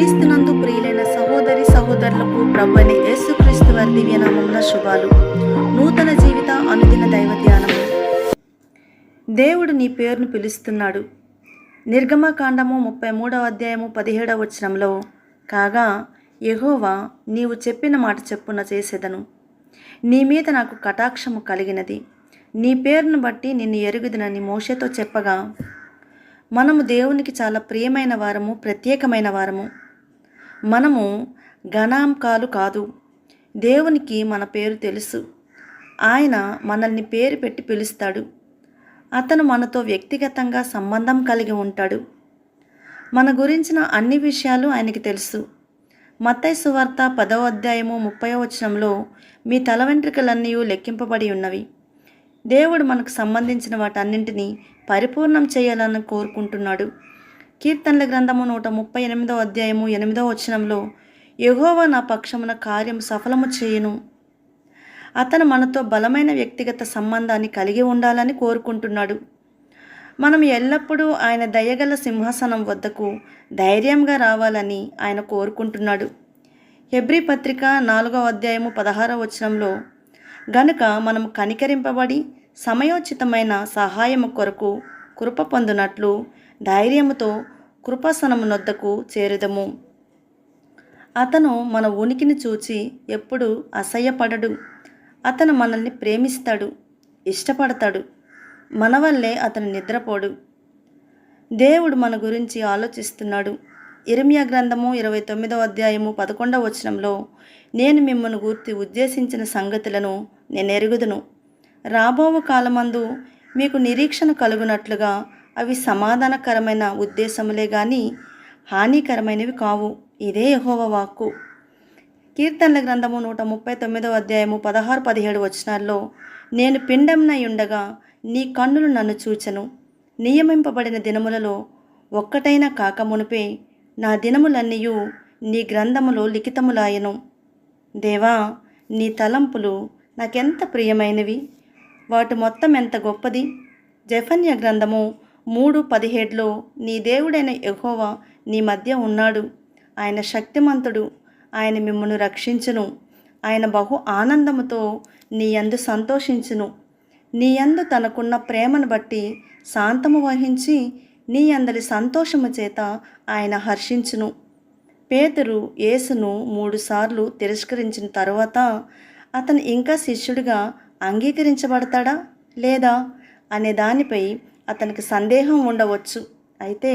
క్రీస్తునందు ప్రియులైన సహోదరి సహోదరులకు ప్రభుని యేసుక్రీస్తు వారి దివ్యనామమున శుభాలు. నూతన జీవిత అనుదిన దైవ ధ్యానం దేవుడు నీ పేరును పిలుస్తున్నాడు. నిర్గమకాండము ముప్పై మూడవ అధ్యాయము పదిహేడవ వచనంలో కాగా యహోవా నీవు చెప్పిన మాట చెప్పున చేసేదను. నీ మీద నాకు కటాక్షము కలిగినది. నీ పేరును బట్టి నిన్ను ఎరుగుదునని మోషతో చెప్పగా మనము దేవునికి చాలా ప్రియమైన వారము ప్రత్యేకమైన వారము. మనము గణాంకాలు కాదు. దేవునికి మన పేరు తెలుసు. ఆయన మనల్ని పేరు పెట్టి పిలుస్తాడు. అతను మనతో వ్యక్తిగతంగా సంబంధం కలిగి ఉంటాడు. మన గురించిన అన్ని విషయాలు ఆయనకి తెలుసు. మత్తై సువార్త పదవ అధ్యాయము ముప్పై వచనంలో మీ తల వెంట్రుకలన్నీ లెక్కింపబడి ఉన్నవి. దేవుడు మనకు సంబంధించిన వాటన్నింటినీ పరిపూర్ణం చేయాలని కోరుకుంటున్నాడు. కీర్తనల గ్రంథము నూట ముప్పై ఎనిమిదో అధ్యాయము ఎనిమిదో వచనంలో యెహోవా నా పక్షమున కార్యం సఫలము చేయను. అతను మనతో బలమైన వ్యక్తిగత సంబంధాన్ని కలిగి ఉండాలని కోరుకుంటున్నాడు. మనం ఎల్లప్పుడూ ఆయన దయగల సింహాసనం వద్దకు ధైర్యంగా రావాలని ఆయన కోరుకుంటున్నాడు. హెబ్రి పత్రిక నాలుగవ అధ్యాయము పదహారవ వచనంలో గనుక మనం కనికరింపబడి సమయోచితమైన సహాయము కొరకు కృప పొందినట్లు ధైర్యముతో కృపాసనమునొద్దకు చేరుదము. అతను మన ఉనికిని చూచి ఎప్పుడు అసహ్యపడడు. అతను మనల్ని ప్రేమిస్తాడు ఇష్టపడతాడు మన వల్లే అతను నిద్రపోడు. దేవుడు మన గురించి ఆలోచిస్తున్నాడు. ఇర్మియా గ్రంథము ఇరవై తొమ్మిదవ అధ్యాయము పదకొండవ వచనంలో నేను మిమ్మల్ని గుర్తి ఉద్దేశించిన సంగతులను నేను ఎరుగుదును రాబోవు కాలమందు మీకు నిరీక్షణ కలుగునట్లుగా అవి సమాధానకరమైన ఉద్దేశములే కానీ హానికరమైనవి కావు. ఇదే యహోవ వాక్కు. కీర్తనల గ్రంథము నూట ముప్పై తొమ్మిదవ అధ్యాయము పదహారు పదిహేడు వచనాల్లో నేను పిండంనై ఉండగా నీ కన్నులు నన్ను చూచెను. నియమింపబడిన దినములలో ఒక్కటైనా కాకమునిపే నా దినములన్నీయు నీ గ్రంథములో లిఖితములాయను. దేవా నీ తలంపులు నాకెంత ప్రియమైనవి? వాటి మొత్తం ఎంత గొప్పది? జఫన్య గ్రంథము మూడు పదిహేడులో నీ దేవుడైన యహోవా నీ మధ్య ఉన్నాడు. ఆయన శక్తిమంతుడు. ఆయన మిమ్మల్ని రక్షించును. ఆయన బహు ఆనందముతో నీ యందు సంతోషించును. నీ యందు తనకున్న ప్రేమను బట్టి శాంతము వహించి నీ అందరి సంతోషము చేత ఆయన హర్షించును. పేతురు యేసును మూడుసార్లు తిరస్కరించిన తరువాత అతను ఇంకా శిష్యుడిగా అంగీకరించబడతాడా? లేదా? అనే దానిపై అతనికి సందేహం ఉండవచ్చు. అయితే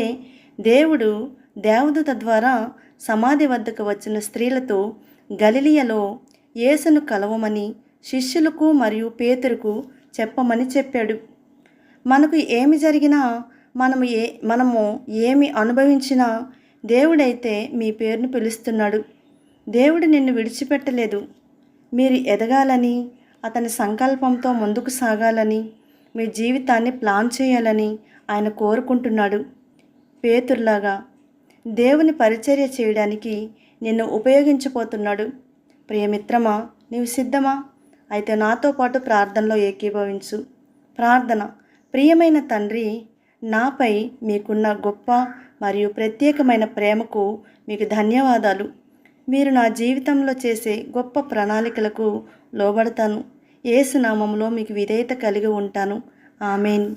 దేవుడు దేవదూత ద్వారా సమాధి వద్దకు వచ్చిన స్త్రీలతో గలిలియలో యేసును కలవమని శిష్యులకు మరియు పేతురుకు చెప్పమని చెప్పాడు. మనకు ఏమి జరిగినా మనము ఏ మనము ఏమి అనుభవించినా దేవుడైతే మీ పేరును పిలుస్తున్నాడు. దేవుడు నిన్ను విడిచిపెట్టలేదు. మీరు ఎదగాలని అతని సంకల్పంతో ముందుకు సాగాలని మీ జీవితాన్ని ప్లాన్ చేయాలని ఆయన కోరుకుంటున్నాడు. పేతుర్లాగా దేవుని పరిచర్య చేయడానికి నిన్ను ఉపయోగించబోతున్నాడు. ప్రియమిత్రమా నీవు సిద్ధమా? అయితే నాతో పాటు ప్రార్థనలో ఏకీభవించు. ప్రార్థన ప్రియమైన తండ్రి నాపై మీకున్న గొప్ప మరియు ప్రత్యేకమైన ప్రేమకు మీకు ధన్యవాదాలు. మీరు నా జీవితంలో చేసే గొప్ప ప్రణాళికలకు లోబడతాను. ఏసునామంలో మీకు విధేయత కలిగి ఉంటాను. ఆమెన్.